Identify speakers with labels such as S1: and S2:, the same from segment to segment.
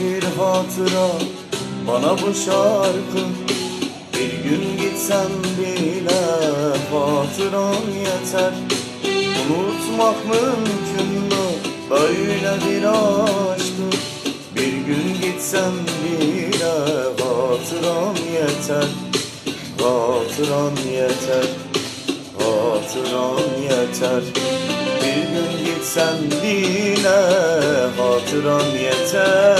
S1: Bir hatıra bana bu şarkı. Bir gün gitsen bile hatıran yeter. Unutmak mümkün mü? Böyle bir aşkı. Bir gün gitsen bile hatıran yeter. Hatıran yeter. Hatıran yeter. Bir gün gitsen bile Hatıran yeter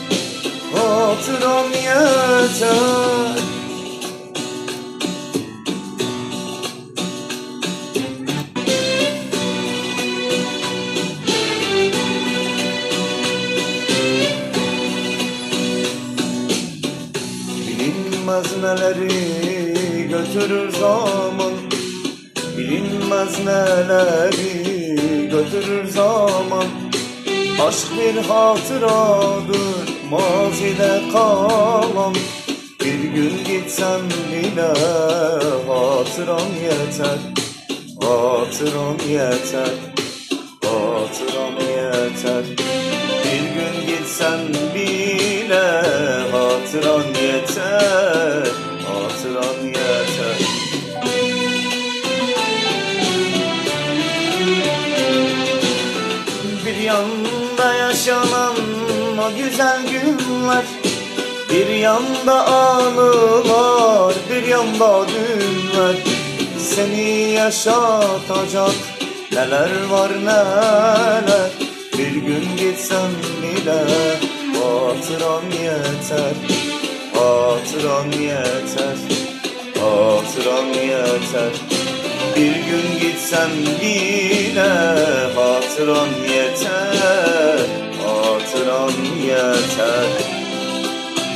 S1: Hatıram Bilinmez neleri götürür zaman. Bilinmez neleri götürür zaman. Aşk bir hatıradır mazide kalan. Bir gün gitsen bile hatıran yeter Hatıran yeter Hatıran yeter. Bir gün gitsen bile hatıran yeter Hatıran yeter. Bir yanda yaşanan o güzel günler Bir yanda anılar bir yanda dünler Seni yaşatacak neler var neler? Bir gün gitsen bile hatıran yeter Hatıran yeter Hatıran yeter. Bir gün gitsen bile hatıran yeter Hatıran yeter